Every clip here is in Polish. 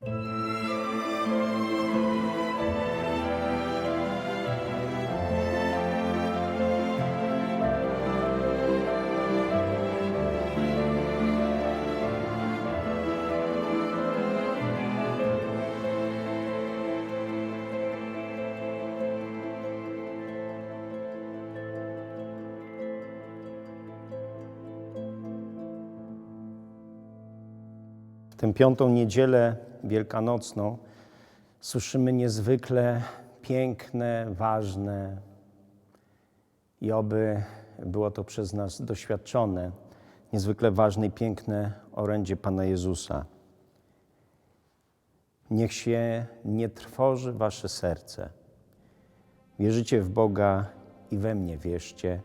W tę piątą niedzielę wielkanocną słyszymy niezwykle piękne, ważne i oby było to przez nas doświadczone, niezwykle ważne i piękne orędzie Pana Jezusa. Niech się nie trwoży wasze serce. Wierzycie w Boga i we mnie wierzcie.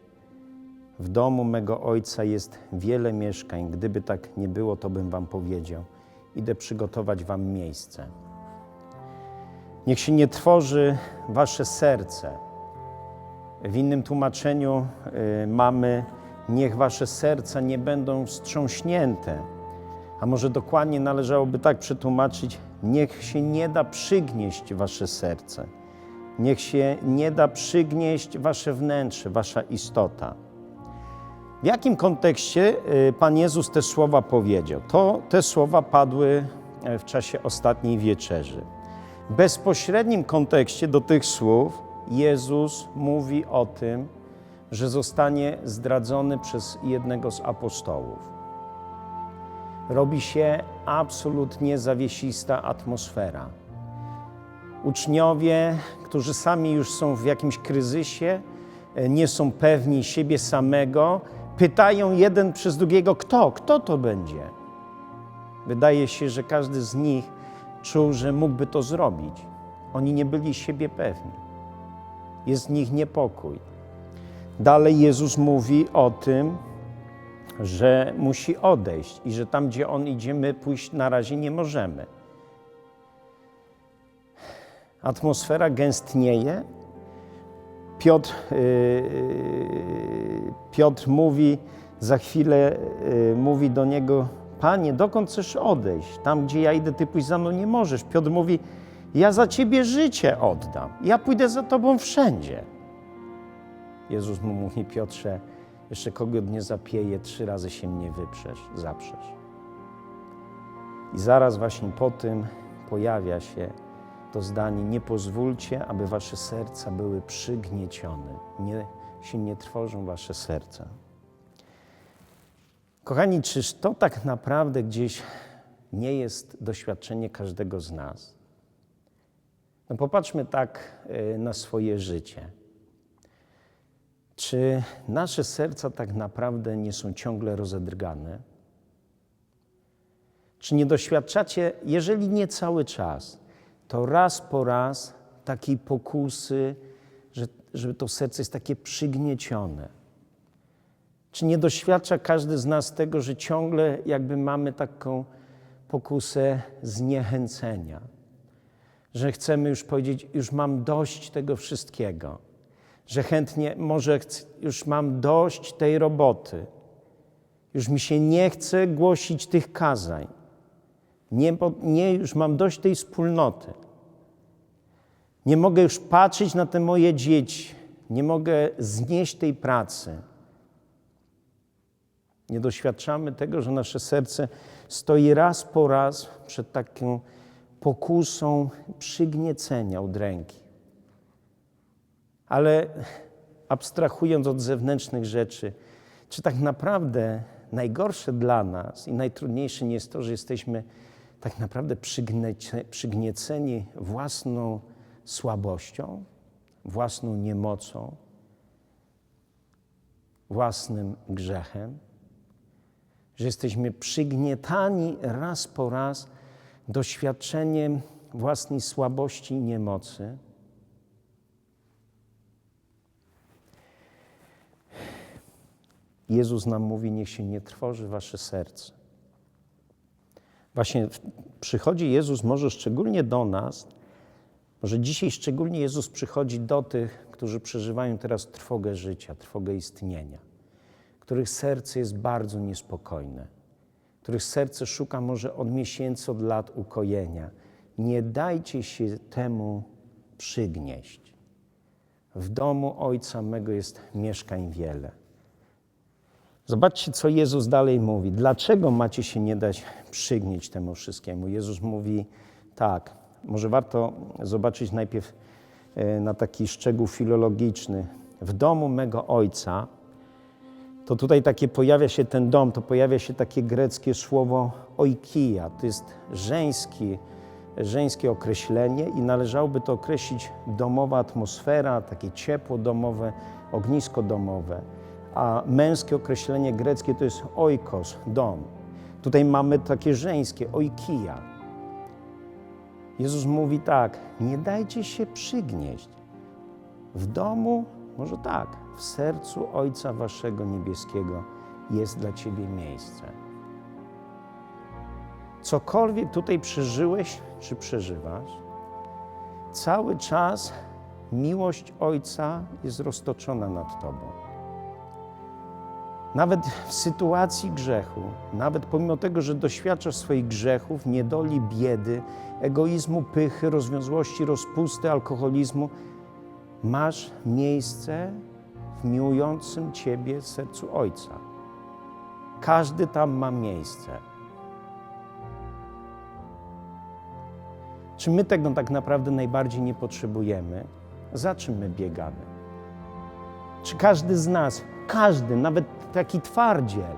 W domu mego ojca jest wiele mieszkań. Gdyby tak nie było, to bym wam powiedział. Idę przygotować wam miejsce. Niech się nie trwoży wasze serce. W innym tłumaczeniu y, mamy: Niech wasze serca nie będą wstrząśnięte. A może dokładnie należałoby tak przetłumaczyć: Niech się nie da przygnieść wasze serce. Niech się nie da przygnieść wasze wnętrze, wasza istota. W jakim kontekście y, Pan Jezus te słowa powiedział? To te słowa padły e, w czasie ostatniej wieczerzy. W bezpośrednim kontekście do tych słów Jezus mówi o tym, że zostanie zdradzony przez jednego z apostołów. Robi się absolutnie zawiesista atmosfera. Uczniowie, którzy sami już są w jakimś kryzysie, e, nie są pewni siebie samego, pytają jeden przez drugiego, kto, kto to będzie. Wydaje się, że każdy z nich czuł, że mógłby to zrobić. Oni nie byli siebie pewni. Jest w nich niepokój. Dalej Jezus mówi o tym, że musi odejść i że tam, gdzie On idzie, my pójść na razie nie możemy. Atmosfera gęstnieje. Piotr, yy, Piotr mówi, za chwilę yy, mówi do niego, Panie, dokąd chcesz odejść? Tam, gdzie ja idę, Ty pójść za mną nie możesz. Piotr mówi, ja za Ciebie życie oddam. Ja pójdę za Tobą wszędzie. Jezus mu mówi, Piotrze, jeszcze kogo nie zapieje, trzy razy się mnie wyprzesz, zaprzesz. I zaraz właśnie po tym pojawia się to zdanie: Nie pozwólcie, aby wasze serca były przygniecione. Nie, się nie trwożą wasze serca. Kochani, czyż to tak naprawdę gdzieś nie jest doświadczenie każdego z nas? No popatrzmy tak y, na swoje życie. Czy nasze serca tak naprawdę nie są ciągle rozedrgane? Czy nie doświadczacie, jeżeli nie cały czas, to raz po raz takiej pokusy, że, że to serce jest takie przygniecione? Czy nie doświadcza każdy z nas tego, że ciągle jakby mamy taką pokusę zniechęcenia? Że chcemy już powiedzieć, już mam dość tego wszystkiego że chętnie, może już mam dość tej roboty, już mi się nie chce głosić tych kazań, nie, nie, już mam dość tej wspólnoty. Nie mogę już patrzeć na te moje dzieci, nie mogę znieść tej pracy. Nie doświadczamy tego, że nasze serce stoi raz po raz przed taką pokusą przygniecenia udręki. Ale abstrahując od zewnętrznych rzeczy, czy tak naprawdę najgorsze dla nas i najtrudniejsze nie jest to, że jesteśmy tak naprawdę przygnieceni własną słabością, własną niemocą, własnym grzechem, że jesteśmy przygnietani raz po raz doświadczeniem własnej słabości i niemocy. Jezus nam mówi: Niech się nie trwoży wasze serce. Właśnie przychodzi Jezus może szczególnie do nas, może dzisiaj szczególnie Jezus przychodzi do tych, którzy przeżywają teraz trwogę życia, trwogę istnienia, których serce jest bardzo niespokojne, których serce szuka może od miesięcy, od lat ukojenia. Nie dajcie się temu przygnieść. W domu Ojca mego jest mieszkań wiele. Zobaczcie, co Jezus dalej mówi. Dlaczego macie się nie dać przygnieć temu wszystkiemu? Jezus mówi tak, może warto zobaczyć najpierw e, na taki szczegół filologiczny. W domu mego Ojca, to tutaj takie pojawia się ten dom, to pojawia się takie greckie słowo oikia. To jest żeński, żeńskie określenie i należałoby to określić domowa atmosfera, takie ciepło domowe, ognisko domowe. A męskie określenie greckie to jest oikos, dom. Tutaj mamy takie żeńskie, oikia. Jezus mówi tak, nie dajcie się przygnieść. W domu, może tak, w sercu Ojca Waszego Niebieskiego jest dla Ciebie miejsce. Cokolwiek tutaj przeżyłeś czy przeżywasz, cały czas miłość Ojca jest roztoczona nad Tobą. Nawet w sytuacji grzechu, nawet pomimo tego, że doświadczasz swoich grzechów, niedoli, biedy, egoizmu, pychy, rozwiązłości, rozpusty, alkoholizmu, masz miejsce w miłującym Ciebie sercu Ojca. Każdy tam ma miejsce. Czy my tego tak naprawdę najbardziej nie potrzebujemy? Za czym my biegamy? Czy każdy z nas, każdy, nawet taki twardziel,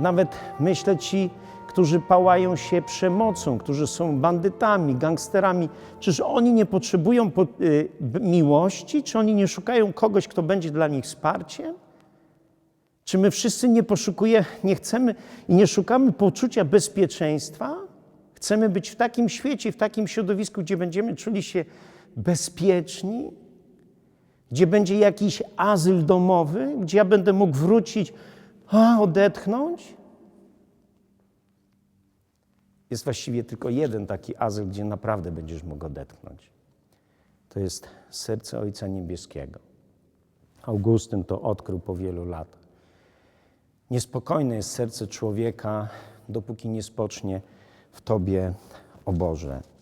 nawet myślę ci, którzy pałają się przemocą, którzy są bandytami, gangsterami, czyż oni nie potrzebują po, y, miłości? Czy oni nie szukają kogoś, kto będzie dla nich wsparciem? Czy my wszyscy nie poszukujemy, nie chcemy i nie szukamy poczucia bezpieczeństwa? Chcemy być w takim świecie, w takim środowisku, gdzie będziemy czuli się bezpieczni, gdzie będzie jakiś azyl domowy, gdzie ja będę mógł wrócić, a, odetchnąć. Jest właściwie tylko jeden taki azyl, gdzie naprawdę będziesz mógł odetchnąć. To jest serce Ojca Niebieskiego. Augustyn to odkrył po wielu latach. Niespokojne jest serce człowieka, dopóki nie spocznie w Tobie, o Boże.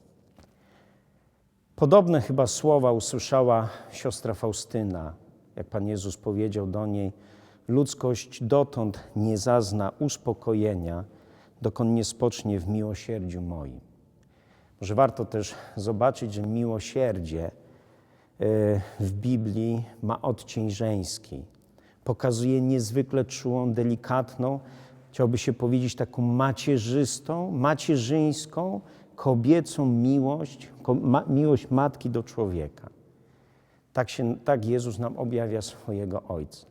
Podobne chyba słowa usłyszała siostra Faustyna, jak Pan Jezus powiedział do niej: Ludzkość dotąd nie zazna uspokojenia, dokąd nie spocznie w miłosierdziu moim. Może warto też zobaczyć, że miłosierdzie e, w Biblii ma odcień żeński. Pokazuje niezwykle czułą, delikatną, chciałoby się powiedzieć taką macierzystą, macierzyńską, kobiecą miłość, miłość matki do człowieka. Tak, się, tak Jezus nam objawia swojego Ojca.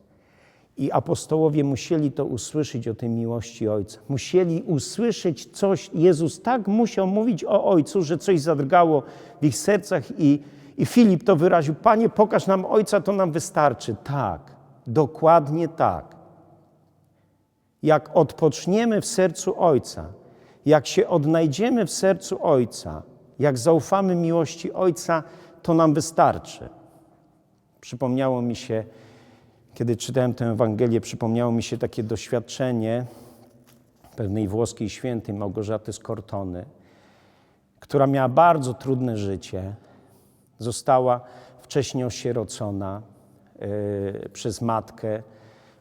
I apostołowie musieli to usłyszeć o tej miłości Ojca. Musieli usłyszeć coś. Jezus tak musiał mówić o Ojcu, że coś zadrgało w ich sercach i, i Filip to wyraził. Panie, pokaż nam Ojca, to nam wystarczy. Tak, dokładnie tak. Jak odpoczniemy w sercu Ojca, jak się odnajdziemy w sercu Ojca, jak zaufamy miłości Ojca, to nam wystarczy. Przypomniało mi się, kiedy czytałem tę Ewangelię, przypomniało mi się takie doświadczenie pewnej włoskiej świętej Małgorzaty z Cortony, która miała bardzo trudne życie. Została wcześniej osierocona yy, przez matkę.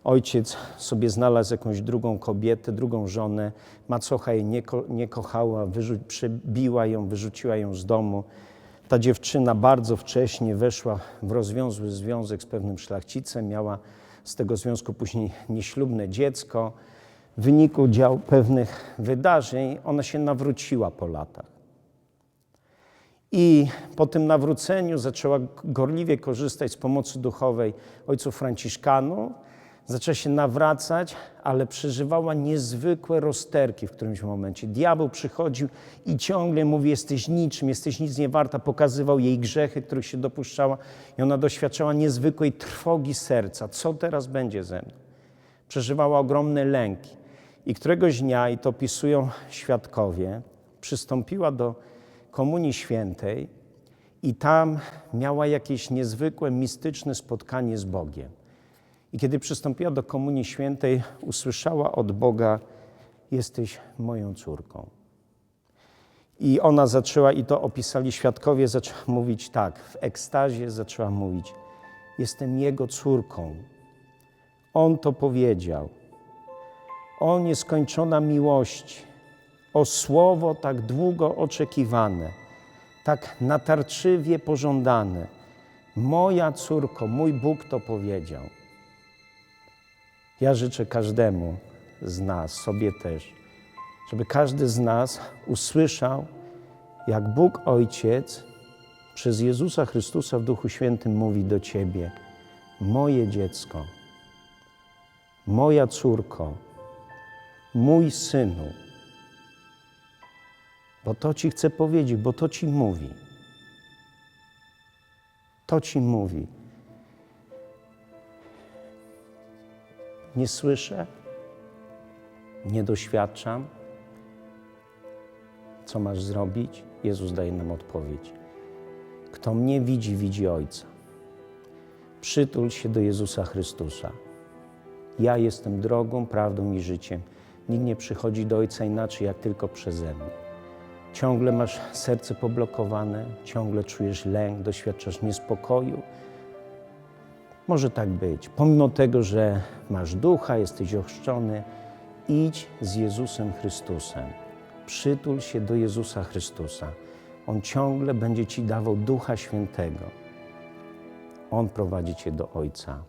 Ojciec sobie znalazł jakąś drugą kobietę, drugą żonę. Macocha jej nie, ko nie kochała, przebiła ją, wyrzuciła ją z domu. Ta dziewczyna bardzo wcześnie weszła w rozwiązły związek z pewnym szlachcicem, miała z tego związku później nieślubne dziecko. W wyniku dział pewnych wydarzeń ona się nawróciła po latach. I po tym nawróceniu zaczęła gorliwie korzystać z pomocy duchowej ojców Franciszkanów zaczęła się nawracać, ale przeżywała niezwykłe rozterki w którymś momencie. Diabeł przychodził i ciągle mówi: Jesteś niczym, jesteś nic nie warta. Pokazywał jej grzechy, których się dopuszczała, i ona doświadczała niezwykłej trwogi serca. Co teraz będzie ze mną? Przeżywała ogromne lęki. I któregoś dnia, i to opisują świadkowie, przystąpiła do Komunii Świętej i tam miała jakieś niezwykłe, mistyczne spotkanie z Bogiem. I kiedy przystąpiła do Komunii Świętej, usłyszała od Boga jesteś moją córką. I ona zaczęła, i to opisali świadkowie, zaczęła mówić tak, w ekstazie zaczęła mówić: Jestem Jego córką. On to powiedział. O nieskończona miłość, o słowo tak długo oczekiwane, tak natarczywie pożądane. Moja córko, mój Bóg to powiedział. Ja życzę każdemu z nas, sobie też, żeby każdy z nas usłyszał, jak Bóg Ojciec przez Jezusa Chrystusa w Duchu Świętym mówi do Ciebie: Moje dziecko, moja córko, mój synu. Bo to Ci chcę powiedzieć, bo to Ci mówi. To Ci mówi. Nie słyszę, nie doświadczam. Co masz zrobić? Jezus daje nam odpowiedź. Kto mnie widzi, widzi Ojca. Przytul się do Jezusa Chrystusa. Ja jestem drogą, prawdą i życiem. Nikt nie przychodzi do Ojca inaczej, jak tylko przeze mnie. Ciągle masz serce poblokowane, ciągle czujesz lęk, doświadczasz niespokoju. Może tak być. Pomimo tego, że masz ducha, jesteś ochrzczony, idź z Jezusem Chrystusem. Przytul się do Jezusa Chrystusa. On ciągle będzie ci dawał Ducha Świętego. On prowadzi cię do Ojca.